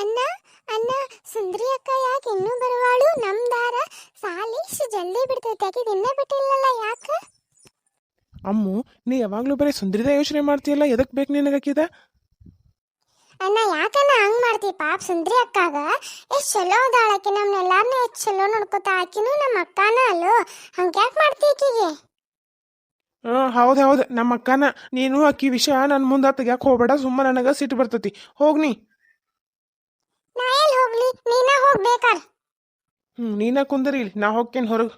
ಅಣ್ಣ ಅಣ್ಣ ಸುಂದರಿ ಅಕ್ಕ ಯಾಕೆ ಇನ್ನೂ ಬರುವಾಳು? ನಮ್ ದಾರ ಸಾಲಿ ಇಷ್ಟು ಜಲ್ದಿ ಬಿಡ್ತೈತೆ. ಆಕೆ ಇನ್ನೇ ಬಿಟ್ಟಿಲ್ಲಲ್ಲ ಯಾಕ? ಅಮ್ಮು ನೀ ಯಾವಾಗಲೂ ಬರೀ ಸುಂದರಿದ ಯೋಚನೆ ಮಾಡ್ತೀಯಲ್ಲ? ಎದಕ್ ಬೇಕು ನಿನಗಾಕಿದ ಅಣ್ಣ ಯಾಕಣ್ಣ ಹಂಗ್ ಮಾಡ್ತಿ? ಪಾಪ ಸುಂದ್ರಿ ಅಕ್ಕಾಗ ಎಷ್ಟ್ ಚಲೋ ಅದಾಳ ಆಕಿ. ನಮ್ನೆಲ್ಲಾರ್ನೂ ಎಷ್ಟ್ ಚಲೋ ನೋಡ್ಕೊತಾ. ಆಕಿನೂ ನಮ್ಮ ಅಕ್ಕನ ಅಲ್ಲೋ? ಹಂಗ್ ಯಾಕೆ ಮಾಡ್ತಿ ಆಕಿಗೆ? ಹಾಂ ಹೌದು ಹೌದು. ನಮ್ಮ ಅಕ್ಕನ. ನೀನು ಅಕ್ಕಿ ವಿಷಯ ನನ್ನ ಮುಂದೆ ತೆಗ್ಯಾಕೆ ಹೋಗ್ಬೇಡ. ಸುಮ್ಮನೆ ನನಗೆ ಸಿಟ್ಟು ಬರ್ತೈತಿ. ಹೋಗ್ ನೀ ಎಲ್ಲಿ ಹೋಗ್ಲಿ? ನೀನ ಹೋಗ್ಬೇಕಾರ ಹ್ಞೂ ನೀನ ಕುಂದರಿ ಇಲ್ಲಿ. ನಾ ಹೋಗ್ತೇನೆ ಹೊರಗೆ.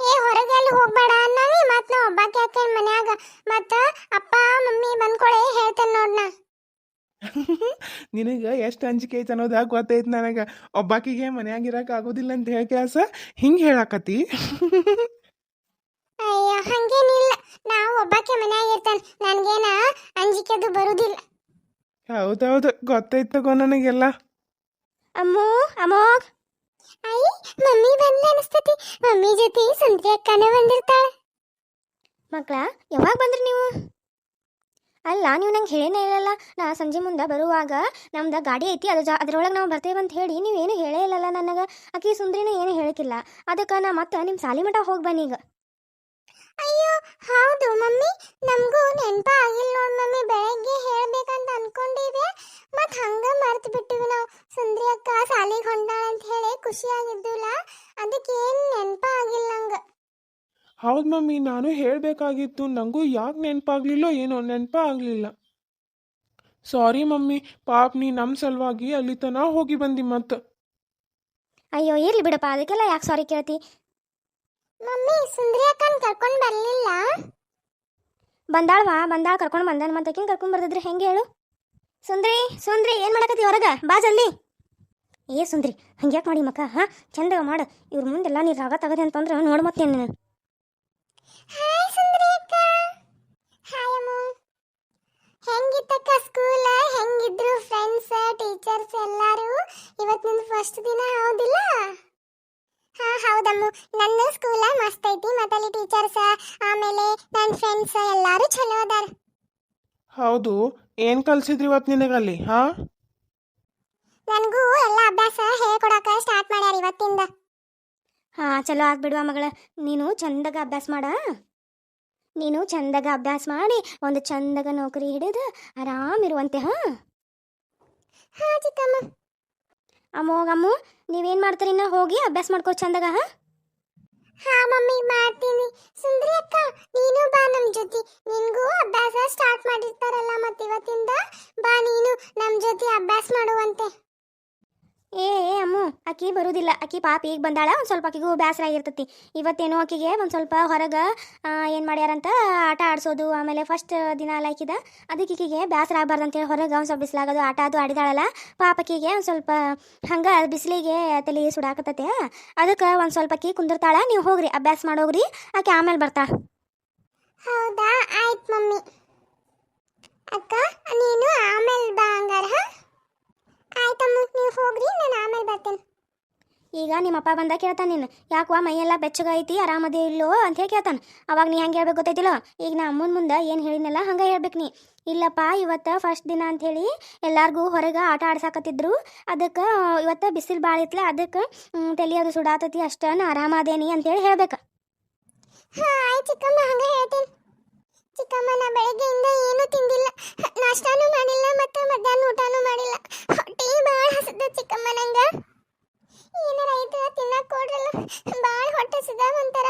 ಏ ಹೊರಗೆಲ್ಲಿ ಹೋಗ್ಬೇಡ ಅನ್ನವಿ ಮತ್ ನಾ ಒಬ್ಬಾಕೆ ಹಾಕೇನ್ ಮನ್ಯಾಗ. ಮತ್ತ ಅಪ್ಪ ಮಮ್ಮಿ ಬಂದ್ಕೊಳೆ ಹೇಳ್ತೇನೆ ನೋಡ್ನ ನಿನಗೆ ಎಷ್ಟು ಅಂಜಿಕೆ ಐತೆ ಅನ್ನೋದು ಗೊತ್ತೈತೆ ನನಗೆ? ಒಬ್ಬಾಕಿಗೆ ಮನ್ಯಾಗ ಇರಕ್ಕೆ ಆಗೋದಿಲ್ಲ ಅಂತ ಹೇಳಿ ಕೆಲಸ ಹಿಂಗೆ ಹೇಳಾಕತಿ ಅಯ್ಯ ಹಂಗೇನಿಲ್ಲ. ನಾವು ಒಬ್ಬಾಕೆ ಮನ್ಯಾಗ ಇರ್ತೇನೆ. ಅಂಜಿಕೆ ಅಂಜಿಕೆದು ಬರುದಿಲ್ಲ. ಹೌದೌದು ಗೊತ್ತಾಯ್ತು ತಗೋ ನನಗೆಲ್ಲ. ಅಮ್ಮು ಅಮೋಗ್ ಅಯ್ಯ, ಮಮ್ಮಿ ಬಂದ್ಲ ಅನಿಸ್ತತಿ. ಮಮ್ಮಿ ಜೊತೆ ಸುಂದ್ರಿ ಅಕ್ಕನ ಬಂದಿರ್ತಾಳೆ. ಮಕ್ಳ, ಯಾವಾಗ ಬಂದ್ರಿ ನೀವು? ಅಲ್ಲ, ನೀವು ನಂಗೆ ಹೇಳೇನೇ ಇಲ್ಲಲ್ಲ. ನಾ ಸಂಜೆ ಮುಂದೆ ಬರುವಾಗ ನಮ್ದು ಗಾಡಿ ಐತಿ, ಅದ್ರ ಜಾ, ಅದ್ರೊಳಗೆ ನಾವು ಬರ್ತೇವೆ ಅಂತ ಹೇಳಿ ನೀವೇನು ಹೇಳೇ ಇಲ್ಲಲ್ಲ ನನಗೆ. ಅಕ್ಕಿ ಸುಂದ್ರಿನೂ ಏನು ಹೇಳಕ್ಕಿಲ್ಲ ಅದಕ್ಕೆ ನಾ ಮತ್ತೆ ನಿಮ್ಮ ಸಾಲಿ ಮಠ ಹೋಗಿ ಬನ್ನಿ ಈಗ. ಅಯ್ಯೋ ಹೌದು ಮಮ್ಮಿ. ನಮಗೂ ನೆನಪ ಆಗಿಲ್ಲ ನೋಡ್ ಮಮ್ಮಿ. ಬೆಳಗ್ಗೆ ಹೇಳ್ಬೇಕಂತ ಅನ್ಕೊಂಡಿದ್ದೆ. ಮತ್ ಹಂಗ ಮರ್ತು ಬಿಟ್ಟಿವಿ ನಾವು. ಸುಂದ್ರಿ ಅಕ್ಕ ಸಾಲಿಗೆ ಹೊಂದಾಳ ಅಂತ ಹೇಳಿ ಖುಷಿಯಾಗಿದ್ದಿಲ್ಲ. ಅದಕ್ಕೆ ಏನ್ ನೆನಪ ಆಗಿಲ್ಲ ನಂಗ. ಹೌದು ಮಮ್ಮಿ ನಾನು ಹೇಳಬೇಕಾಗಿತ್ತು. ನನಗೂ ಯಾಕೆ ನೆನಪಾಗ್ಲಿಲ್ಲೋ ಏನೋ ನೆನಪ ಆಗಲಿಲ್ಲ. ಸಾರಿ ಮಮ್ಮಿ ಪಾಪ ನೀ ನಮ್ಮ ಸಲುವಾಗಿ ಅಲ್ಲಿ ತನಕ ಹೋಗಿ ಬಂದಿ ಮತ್ತೆ. ಅಯ್ಯೋ ಇರ್ಲಿ ಬಿಡಪ್ಪ. ಅದಕ್ಕೆಲ್ಲ ಯಾಕೆ ಸಾರಿ ಕೇಳ್ತಿ? ಮಮ್ಮಿ ಸುಂದ್ರಿ ಅಕ್ಕನ ಕರ್ಕೊಂಡು ಬರ್ಲಿಲ್ಲ. ಬಂದಾಳ್ವಾ? ಬಂದಾಳ ಕರ್ಕೊಂಡು ಬಂದಾನ ಮತ್ತೆ ಆಕಿನ ಕರ್ಕೊಂಡು ಬರ್ದಿದ್ರೆ ಹೆಂಗೆ ಹೇಳು? ಸುಂದ್ರಿ ಸುಂದ್ರಿ ಏನು ಮಾಡಕತ್ತಿ ಹೊರಗೆ? ಬಾ ಜಲ್ದಿ. ಏ ಸುಂದ್ರಿ ಹಂಗ್ಯಾಕೆ ಮಾಡಿ ಮಕ್ಕ ಹಾ? ಚಂದ ಮಾಡು. ಇವ್ರ ಮುಂದೆಲ್ಲ ನೀರು ರಾಗ ತಗದೆ ಅಂತಂದ್ರೆ ನೋಡು ಮತ್ತೆ ನೀನು ಹಾಯ್ ಸುಂದ್ರಿ ಅಕ್ಕ. ಹಾಯ್ ಅಮ್ಮ. ಹೆಂಗಿತ್ತಕ್ಕ ಸ್ಕೂಲ್ ಹೆಂಗಿದ್ರು ಫ್ರೆಂಡ್ಸ್ ಟೀಚರ್ಸ್ ಎಲ್ಲರೂ? ಇವತ್ತು ನಿನ್ ಫಸ್ಟ್ ದಿನ ಹೌದಿಲ್ಲ? ಹಾ ಹೌದಮ್ಮ. ನನ್ನ ಸ್ಕೂಲ ಮಸ್ತ್ ಐತಿ. ಮತ್ತೆ ಅಲ್ಲಿ ಟೀಚರ್ಸ್ ಆಮೇಲೆ ನನ್ನ ಫ್ರೆಂಡ್ಸ್ ಎಲ್ಲಾರು ಚಲೋ ಅದಾರ. ಹೌದು. ಏನು ಕಲ್ಸಿದ್ರಿ ಇವತ್ತು ನಿನಗಲ್ಲಿ ಹಾ? ನನಗೂ ಎಲ್ಲ ಅಭ್ಯಾಸ ಹೇಳ್ಕೊಡಕ ಸ್ಟಾರ್ಟ್ ಮಾಡ್ಯಾರ ಇವತ್ತಿಂದ. ಹಾ ಚಲೋ ಆಗ್ಬಿಡುವ ಮಗಳ. ನೀನು ಚಂದಗ ಅಭ್ಯಾಸ ಮಾಡ. ನೀನು ಚಂದಗ ಅಭ್ಯಾಸ ಮಾಡಿ ಒಂದು ಚಂದಗ ನೌಕರಿ ಹಿಡಿದು ಆರಾಮಿರುವಂತೆ ಹಾ? ಹಾ ಚಿಕ್ಕಮ್ಮ. ಅಮ್ಮೋಗ ಅಮ್ಮು, ನೀವೇನು ಮಾಡ್ತೀರಿ ಇನ್ನ? ಹೋಗಿ ಅಭ್ಯಾಸ ಮಾಡ್ಕೋ ಚಂದಾಗ, ಹಾಂ? ಮಮ್ಮಿ, ಮಾಡ್ತೀನಿ. ಸುಂದ್ರಿ ಅಕ್ಕ ನೀನು ಬಾ ನಮ್ ಜೊತೆ ನಿನ್ಗೂ ಅಭ್ಯಾಸ ಸ್ಟಾರ್ಟ್ ಮಾಡಿರ್ತಾರಲ್ಲ ಮತ್ತೆ ಇವತ್ತಿಂದ ಬಾ ನೀನು ನಮ್ ಜೊತೆ ಅಭ್ಯಾಸ ಮಾಡುವಂತೆ ಏ ಏ ಅಮ್ಮು ಆಕಿ ಆಕಿ ಪಾಪ ಈಗ ಬಂದಾಳ, ಒಂದು ಸ್ವಲ್ಪ ಆಕಿಗೂ ಬೇಸರ ಆಗಿರ್ತೈತಿ. ಇವತ್ತೇನೋ ಆಕಿಗೆ ಒಂದು ಸ್ವಲ್ಪ ಹೊರಗೆ ಏನು ಮಾಡ್ಯಾರಂತ, ಆಟ ಆಡಿಸೋದು, ಆಮೇಲೆ ಫಸ್ಟ್ ದಿನ ಆಕಿದ, ಅದಕ್ಕೆ ಈಕಿಗೆ ಬೇಸರ ಆಗಬಾರ್ದು ಅಂತೇಳಿ ಹೊರಗೆ ಒಂದು ಸ್ವಲ್ಪ ಬಿಸಿಲಾಗೋದು, ಆಟ ಅದು ಆಡಿದಾಳಲ್ಲ, ಪಾಪ ಆಕಿಗೆ ಒಂದು ಸ್ವಲ್ಪ ಹಂಗೆ ಬಿಸಿಲಿಗೆ ತಲೆ ಸುಡಾಕತ್ತೈತೆ. ಅದಕ್ಕೆ ಒಂದು ಸ್ವಲ್ಪ ಆಕಿ ಕುಂದಿರ್ತಾಳ, ನೀವು ಹೋಗ್ರಿ, ಅಭ್ಯಾಸ ಮಾಡೋಗ್ರಿ ಆಕೆ ಆಮೇಲೆ ಬರ್ತಾ. ಹೌದಾ, ಆಯ್ತು ಮಮ್ಮಿ. ಅಕ್ಕ, ನೀನು ಆಮೇಲೆ ಬಾ ಹಂಗಾರ ಆಯ್ತಮ್ಮ, ನೀವು ಹೋಗ್ರಿ, ನಾನು ಆಮೇಲೆ ಬರ್ತೇನೆ. ಈಗ ನಿಮ್ಮಪ್ಪ ಬಂದ ಕೇಳ್ತಾನೆ ನೀನು. ಯಾಕವಾ ಮೈಯೆಲ್ಲ ಬೆಚ್ಚಗೈತಿ ಆರಾಮದೇ ಇಲ್ಲೋ ಅಂತ ಹೇಳಿ ಕೇಳ್ತಾನೆ. ಅವಾಗ ನೀ ಹೆಂಗೆ ಹೇಳ್ಬೇಕು ಗೊತ್ತೈತಿಲ್ಲ? ಈಗ ನಾ ಅಮ್ಮನ ಮುಂದೆ ಏನು ಹೇಳಿನಲ್ಲ ಹಂಗೆ ಹೇಳ್ಬೇಕು ನೀ. ಇಲ್ಲಪ್ಪ, ಇವತ್ತು ಫಸ್ಟ್ ದಿನ ಅಂಥೇಳಿ ಎಲ್ಲರಿಗೂ ಹೊರಗೆ ಆಟ ಆಡ್ಸಾಕತ್ತಿದ್ರು. ಅದಕ್ಕೆ ಇವತ್ತು ಬಿಸಿಲು ಭಾಳ ಇತ್ತಲ್ಲ ಅದಕ್ಕೆ ತಲೆ ಅದು ಸುಡಾತತಿ ಅಷ್ಟ ನಾ ಆರಾಮದೇನಿ ಅಂತೇಳಿ ಹೇಳ್ಬೇಕು. ಹಾಂ ಚಿಕ್ಕಮ್ಮ, ಹಂಗೆ ಹೇಳ್ತೇನೆ. ಚಿಕ್ಕಮ್ಮನ ನಾ ಬೆಳಗ್ಗೆಯಿಂದ ಏನೂ ತಿಂದಿಲ್ಲ. ನಾಷ್ಟಾನೂ ಮಾಡಿಲ್ಲ, ಮತ್ತು ಮಧ್ಯಾಹ್ನ ಊಟನೂ ಮಾಡಿಲ್ಲ. ಹೊಟ್ಟೆ ಭಾಳ ಹಸದ ಚಿಕ್ಕಮ್ಮ ನಂಗೆ. ಏನಾರ ಐತೆ ತಿನ್ನಕ್ ಕೊಡ್ರಲ್ಲ ಬಾಳ ಹೊಟ್ಟೆ ಸಿದ ಒಂಥರ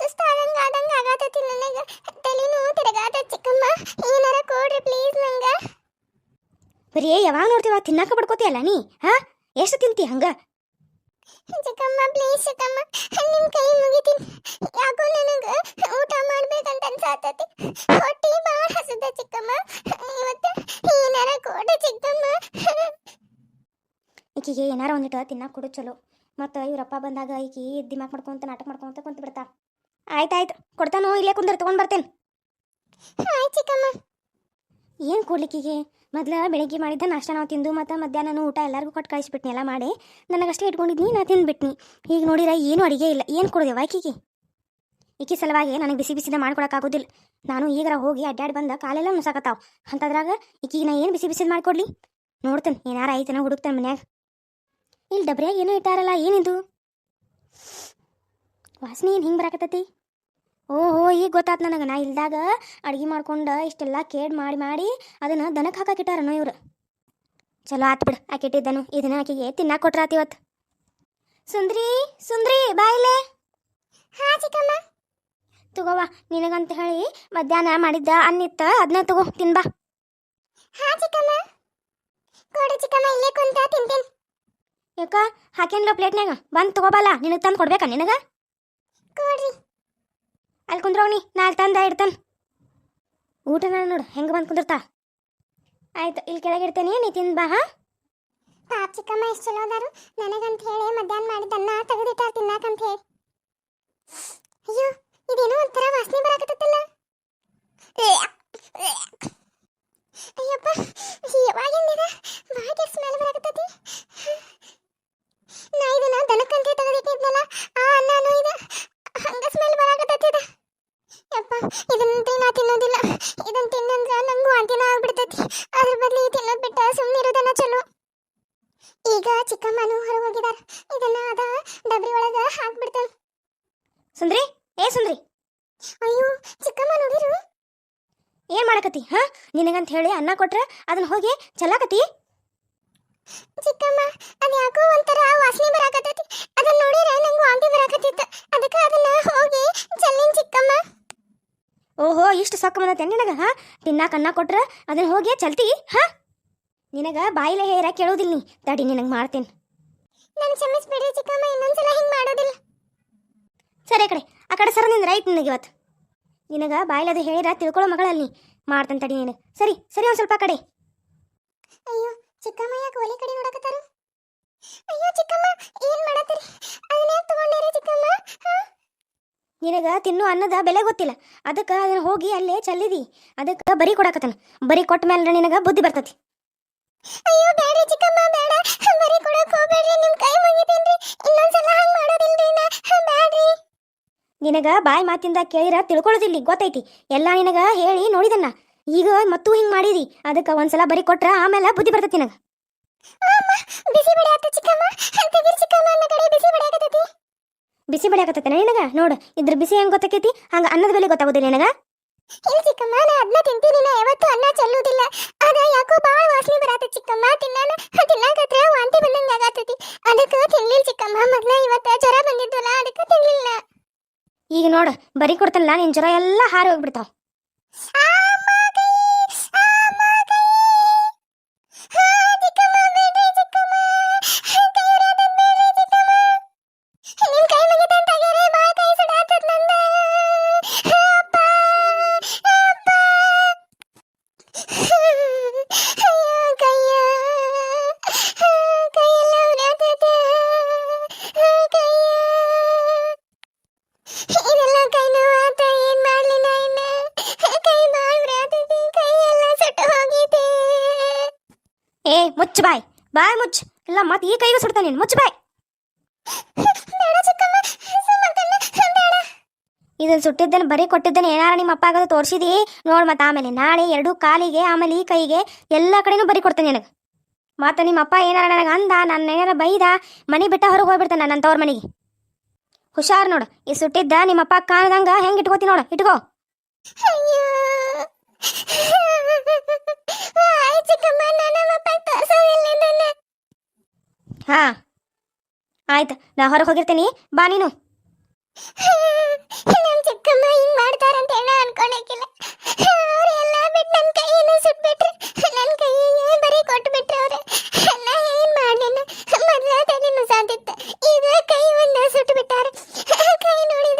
ಸುಸ್ತಾದಂಗೆ ಆದಂಗೆ ಆಗತೈತಿ ನನಗೆ. ತಲೆನೂ ತಿರಗಾತ ಚಿಕ್ಕಮ್ಮ. ಏನಾರ ಕೊಡ್ರಿ ಪ್ಲೀಸ್ ನಂಗೆ. ಬರೀ ಯಾವಾಗ ನೋಡ್ತೀವ? ತಿನ್ನಕ ಬಡ್ಕೋತಿಯಲ್ಲ ನೀ? ಹಾ? ಎಷ್ಟು ತಿಂತಿ ಹಂಗ? ಚಿಕ್ಕಮ್ಮ ಪ್ಲೀಸ್ ಚಿಕ್ಕಮ್ಮ. ನಿಮ್ ಕೈ ಮುಗಿತೀನಿ. ಯಾಕೋ ನನಗೆ ಊಟ ಮಾಡ್ಬೇಕಂತ ಅನ್ಸಾತತಿ. ಹೊಟ್ಟೆ ಬಾಳ ಹಸದ ಚಿಕ್ಕಮ್ಮ. ಇವತ್ತು ಏನಾರ ಕೊಡ ಚಿಕ್ಕಮ್ಮ. ಈಕಿಗೆ ಏನಾರ ಒಂದಿಟ್ಟು ತಿನ್ನಕ್ಕೆ ಕೊಡು ಚಲೋ. ಮತ್ತು ಇವರಪ್ಪ ಬಂದಾಗ ಈಕಿ ದಿಮಾಕ್ ಮಾಡ್ಕೊಂತ ನಾಟಕ ಮಾಡ್ಕೊಂತ ಕುಂತ ಬಿಡ್ತಾ. ಆಯ್ತಾಯ್ತು ಕೊಡ್ತಾನೋ ಇಲ್ಲೇ ಕುಂದ್ರ ತೊಗೊಂಡು ಬರ್ತೇನೆ. ಹಾಯ್ ಚಿಕ್ಕಮ್ಮ. ಏನು ಕೊಡ್ಲಿಕ್ಕಿಗೆ ಮೊದ್ಲು ಬೆಳಿಗ್ಗೆ ಮಾಡಿದ್ದ ನಾಷ್ಟ ನಾವು ತಿಂದು ಮತ್ತು ಮಧ್ಯಾಹ್ನ ಊಟ ಎಲ್ಲರಿಗೂ ಕೊಟ್ಟು ಕಳಿಸ್ಬಿಟ್ನಿ ಎಲ್ಲ ಮಾಡಿ ನನಗಷ್ಟೇ ಇಟ್ಕೊಂಡಿದ್ನಿ ನಾ ತಿಂದ್ಬಿಟ್ನಿ. ಈಗ ನೋಡಿರ ಏನು ಅಡಿಗೆ ಇಲ್ಲ ಏನು ಕೊಡ್ದೇವ ಆಕಿಗೆ ಈಕಿ ಸಲುವಾಗಿ ನನಗೆ ಬಿಸಿ ಬಿಸಿದ ಮಾಡ್ಕೊಳಕ್ಕಾಗೋದಿಲ್ಲ ನಾನು ಈಗರ ಹೋಗಿ ಅಡ್ಡಾಡಿ ಬಂದ ಕಾಲೆಲ್ಲ ಮುಸಾಕತ್ತಾವ. ಅಂತದ್ರಾಗ ಈಕಿಗೆ ನಾ ಏನು ಬಿಸಿ ಬಿಸಿದು ಮಾಡ್ಕೊಡ್ಲಿ? ನೋಡ್ತೇನೆ ಏನಾರ ಐತನ ಹುಡುಕ್ತೇನೆ ಮನ್ಯಾಗ. ಇಲ್ಲಿ ಡಬ್ರ್ಯಾಗ ಏನೋ ಇಟ್ಟಾರಲ್ಲ, ಏನಿದು? ವಾಸನೆ ಏನು ಹಿಂಗೆ ಬರಾಕತ್ತೈತಿ? ಓಹೋ, ಈಗ ಗೊತ್ತಾತ್ ನನಗೆ. ನಾ ಇಲ್ದಾಗ ಅಡುಗೆ ಮಾಡ್ಕೊಂಡು ಇಷ್ಟೆಲ್ಲ ಕೇಡ್ ಮಾಡಿ ಮಾಡಿ ಅದನ್ನು ದನಕ್ಕೆ ಹಾಕಾಕಿಟ್ಟಾರನೋ ಇವರು. ಚಲೋ ಆತ್ ಬಿಡು, ಆಕೆ ಇಟ್ಟಿದ್ದನು. ಇದನ್ನ ಆಕೆಗೆ ತಿನ್ನಾಕ ಕೊಟ್ರಾತ್ ಇವತ್ತು ಸುಂದ್ರಿ ಸುಂದ್ರಿ ಬಾಯಿಲೆ ಹಾ, ಚಿಕ್ಕಮ್ಮ. ತಗೋವಾ ನಿನಗಂತ ಹೇಳಿ ಮಧ್ಯಾಹ್ನ ಮಾಡಿದ್ದ ಅನ್ನಿತ್ತ ಅದನ್ನ ತಗೋ, ತಿನ್ಬಾ. ಹಾ, ಚಿಕ್ಕಮ್ಮ ಕೊಡು ಚಿಕ್ಕಮ್ಮ ಇಲ್ಲೇ ಕುಂತ ತಿಂತೇನೆ ಯಾಕ ಹಾಕೇನ್ಲ ಪ್ಲೇಟ್ನ್ಯಾಗ? ಬಂದು ತಗೋಬಲ್ಲ, ನಿನಗೆ ತಂದು ಕೊಡ್ಬೇಕಾ ನಿನಗ? ಕೊಡ್ರಿ. ಅಲ್ಲಿ ಕುಂದ್ರವನಿ ನಾ ಅಲ್ಲಿ ತಂದ ಇಡ್ತಾನೆ. ಊಟ ನಾನು ನೋಡು, ಹೆಂಗೆ ಬಂದು ಕುಂದಿರ್ತಾ? ಆಯ್ತು ಇಲ್ಲಿ ಕೆಳಗೆ ಇಡ್ತೇನೆ, ನೀ ತಿಂದು ಬಾ, ಹಾ? ಪಾಪ ಚಿಕ್ಕಮ್ಮ ಎಷ್ಟು ಚಲೋ ಅದಾರು. ನನಗಂತ ಹೇಳಿ ಮಧ್ಯಾಹ್ನ ಮಾಡಿದ್ದನ್ನ ತೆಗೆದಿಟ್ಟಾರ ತಿನ್ನಾಕಂತ ಹೇಳಿ ಅಯ್ಯೋ ಇದೇನೋ ಒಂಥರ ವಾಸನೆ ಬರಾಕತ್ತಲ್ಲ ಅಯ್ಯಪ್ಪ ಯಾವಾಗಿಂದ ಬಾಯಿಗೆ ಸ್ಮೆಲ್ ಬರಾಕತ್ತೈತಿ ನಾ ಇದನ್ನ ದನಕ್ಕಂತೆ ತೆಗೆದಿಟ್ಟಿದ್ನಲ್ಲ ಆ ಅನ್ನನೂ ಇದು ಹಂಗ ಸ್ಮೆಲ್ ಬರಾಕತ್ತೈತಿ ಇದು ಯಪ್ಪ ಇದನ್ನಂತೆ ನಾ ತಿನ್ನೋದಿಲ್ಲ. ಇದನ್ನ ತಿನ್ನಂದ್ರ ನಂಗೂ ವಾಂತಿನ ಆಗ್ಬಿಡ್ತೈತಿ. ಅದ್ರ ಬದಲು ತಿನ್ನೋದ್ ಬಿಟ್ಟ ಸುಮ್ಮನಿರೋದನ್ನ ಚಲೋ. ಈಗ ಚಿಕ್ಕಮ್ಮನು ಹೊರ ಹೋಗಿದಾರ. ಇದನ್ನ ಅದ ಡಬ್ರಿ ಒಳಗ ಹಾಕ್ಬಿಡ್ತಾನ. ಸುಂದ್ರಿ? ಏ ಸುಂದ್ರಿ? ಅಯ್ಯೋ ಚಿಕ್ಕಮ್ಮ ನೋಡಿರು? ಏನು ಮಾಡಕತ್ತಿ ಹಾ? ನಿನಗಂತ ಹೇಳಿ ಅನ್ನ ಕೊಟ್ರೆ ಅದನ್ನ ಹೋಗಿ ಚಲಾಕತಿ ಚಿಕ್ಕಮ್ಮ ಅದ ಯಾಕೋ ಒಂಥರ ವಾಸನೆ ಬರಾಕತ್ತೈತಿ. ಅದನ್ನ ನೋಡಿರ ನಂಗೆ ವಾಂತಿ ಬರಾಕತ್ತಿತ್ತು. ಅದಕ್ಕೆ ಅದನ್ನ ಹೋಗಿ ಚೆಲ್ಲಿನ ಚಿಕ್ಕಮ್ಮ. ಓಹೋ ಇಷ್ಟು ಸೊಕ್ಕ ಬಂದತೆ ನಿನಗ ಹಾ? ತಿನ್ನಾಕ ಅನ್ನ ಕೊಟ್ರೆ ಅದನ್ನ ಹೋಗಿ ಚಲ್ತಿ ಹಾ? ನಿನಗ ಬಾಯಿಲೆ ಹೇರ ಕೇಳೋದಿಲ್ಲ ನೀ. ತಡಿ ನಿನಗೆ ಮಾಡ್ತೇನೆ. ನನ್ ಕ್ಷಮಿಸ್ಬಿಡ್ರಿ ಚಿಕ್ಕಮ್ಮ ಇನ್ನೊಂದ್ಸಲ ಹಿಂಗ್ ಮಾಡೋದಿಲ್ಲ. ಸರಿ ಕಡೆ ಆ ಕಡೆ ಸರ ನಿಂದ್ರೆ ರೈಟ್ ನಿನಗೆ ಇವತ್ತು ನಿನಗ ಬಾಯಿಲೆ ಅದು ಹೇಳಿರ ತಿಳ್ಕೊಳ್ಳೋ ಮಗಳಲ್ಲಿ ಮಾಡ್ತೇನೆ ತಡಿ ನೀನು. ಸರಿ ಸರಿ ಒಂದು ಸ್ವಲ್ಪ ಕಡೆ. ಅಯ್ಯೋ ಚಿಕ್ಕಮ್ಮ ಯಾಕೆ ಒಲೆ ಕಡೆ ನೋಡಕತ್ತಾರ? ಅಯ್ಯೋ ಚಿಕ್ಕಮ್ಮ ಏನ್ ಮಾಡತ್ತೀರಿ? ಅದನ್ನ ಯಾಕೆ ತಗೊಂಡಿರಿ ಚಿಕ್ಕಮ್ಮ? ನಿನಗ ತಿನ್ನೋ ಅನ್ನದ ಬೆಲೆ ಗೊತ್ತಿಲ್ಲ. ಅದಕ್ಕೆ ಅದನ್ನ ಹೋಗಿ ಅಲ್ಲೇ ಚಲ್ಲಿದಿ. ಅದಕ್ಕೆ ಬರಿ ಕೊಡಾಕತನ ಬರಿ ಕೊಟ್ಟ ಮೇಲೆ ನಿನಗ ಬುದ್ಧಿ ಬರ್ತತಿ. ಅಯ್ಯೋ ಬೇಡ ಚಿಕ್ಕಮ್ಮ ಬೇಡ. ಬರಿ ಕೊಡಕ್ ಹೋಗ್ಬೇಡ್ರಿ. ನಿಮ್ ಕೈ ಮುಗಿತೇನ್ರಿ ಇನ್ನೊಂದ್ಸಲ ಹಂಗ್ ಮಾಡೋದಿಲ್ರಿ ನಾ. ಬ್ಯಾಡ್ರಿ. ನಿನಗ ಬಾಯಿ ಮಾತಿಂದ ಕೇಳಿರ ತಿಳ್ಕೊಳ್ಳೋದಿಲ್ಲ ಗೊತ್ತೈತಿ. ಎಲ್ಲ ನಿನಗ ಹೇಳಿ ನೋಡಿದನ್ನ. ಈಗ ಮತ್ತೂ ಹಿಂಗೆ ಮಾಡಿದಿ. ಅದಕ್ಕೆ ಒಂದ್ಸಲ ಬರಿ ಕೊಟ್ರ ಆಮೇಲೆ ಬುದ್ಧಿ ಬರ್ತತಿ ನಿನಗ. ಬಿಸಿ ಬಡಿ ಆತ ಚಿಕ್ಕಮ್ಮ. ತೆಗಿರಿ ಚಿಕ್ಕಮ್ಮ ನನ್ನ ಕಡೆ ಬಿಸಿ ಬಡಿ ಆಗತೈತಿ ಬಿಸಿ ಬಡಿಯಾಕತ್ತೈತೆ ನಿನಗ? ನೋಡು ಇದ್ರ ಬಿಸಿ ಹೆಂಗ್ ಗೊತ್ತಾಕೈತಿ? ಹಂಗ ಅನ್ನದ ಬೆಲೆ ಗೊತ್ತಾಗೋದಿಲ್ಲ ನಿನಗ? ಇಲ್ಲ ಚಿಕ್ಕಮ್ಮ ನಾ ಅದನ್ನ ತಿಂತೀನಿ ನಾ ಯಾವತ್ತೂ ಅನ್ನ ಚೆಲ್ಲುವುದಿಲ್ಲ ಅದ ಯಾಕೋ ಬಾಳ ವಾಸನೆ ಬರಾತ ಚಿಕ್ಕಮ್ಮ ತಿನ್ನಾನ ತಿನ್ನಾಕತ್ರ ವಾಂತಿ ಬಂದಂಗ ಆಗತ್ತೈತಿ. ಅದಕ್ಕೆ ತಿನ್ಲಿಲ್ಲ ಚಿಕ್ಕಮ್ಮ ಮೊದ್ಲ ಇವತ್ತ ಜ್ವರ ಬಂದಿದ್ದಲ್ಲ ಅದಕ್ಕೆ ತಿನ್ಲಿಲ್ಲ. ಈಗ ನೋಡು ಬರಿ ಕೊಡ್ತಲ್ಲ ನಿನ್ ಜ್ವರ ಎಲ್ಲ ಹಾರಿ ಹೋಗ್ಬಿಡ್ತಾವ. ಮುಚ್ಚ ಬಾಯ್. ಬಾಯ್ ಮುಚ್ಚ. ಇಲ್ಲ, ಮತ್ತೆ ಈ ಕೈಗೂ ಸುಡ್ತಾನೆ ನೀನು. ಮುಚ್ಚು ಬಾಯ್. ಇದನ್ನ ಸುಟ್ಟಿದ್ದೇನೆ, ಬರೀ ಕೊಟ್ಟಿದ್ದೇನೆ. ಏನಾರ ನಿಮ್ಮ ಅಪ್ಪ ಆಗೋದು ತೋರಿಸಿದಿ? ನೋಡ್ ಮತ್ತೆ ಆಮೇಲೆ. ನಾಳೆ ಎರಡು ಕಾಲಿಗೆ, ಆಮೇಲೆ ಈ ಕೈಗೆ ಎಲ್ಲ ಕಡೆನೂ ಬರೀ ಕೊಡ್ತೇನೆ ನನಗೆ. ಮತ್ತೆ ನಿಮ್ಮ ಅಪ್ಪ ಏನಾರ ನನಗೆ ಅಂದ ನನ್ನ ಏನಾರ ಬೈದ, ಮನೆ ಬಿಟ್ಟ ಹೊರಗೆ ಹೋಗ್ಬಿಡ್ತಾನೆ ನನ್ನ ತವ್ರ ಮನೆಗೆ. ಹುಷಾರು ನೋಡು. ಈ ಸುಟ್ಟಿದ್ದ ನಿಮ್ಮ ಅಪ್ಪ ಕಾಣದಂಗ ಹೆಂಗೆ ಇಟ್ಕೋತಿ ನೋಡು. ಇಟ್ಕೋ. ಹಾ. ಆಯ್ತು, ನಾ ಹೊರಗೆ ಹೋಗಿರ್ತೀನಿ. ಬಾ ನೀನು. ನಮ್ಮ ಚಿಕ್ಕಮ್ಮ ಹಿಂಗ್ ಮಾಡ್ತಾರಂತ ಹೇಳ ಅನ್ಕೊಳಕಿಲ್ಲ ಅವರೆಲ್ಲ ಬಿಟ್ಟು ನನ್ನ ಕೈಯನ್ನು ಸುಟ್ಬಿಟ್ರೆ. ನನ್ನ ಕೈಯೇ ಬರೀ ಕೊಟ್ಟು ಬಿಟ್ರೆ ಅವ್ರೆ. ಎಲ್ಲ ಏನ್ ಮಾಡಲಿಲ್ಲ. ಮೊದಲ ತಲೆನೂ ಸಾಧಿತ್ತ ಈಗ ಕೈ ಒಂದ ಸುಟ್ಟು ಕೈ ನೋಡಿದ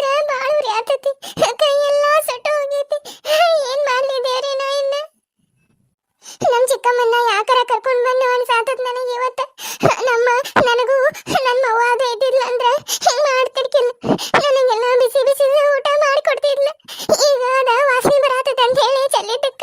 சொல்லிட்டு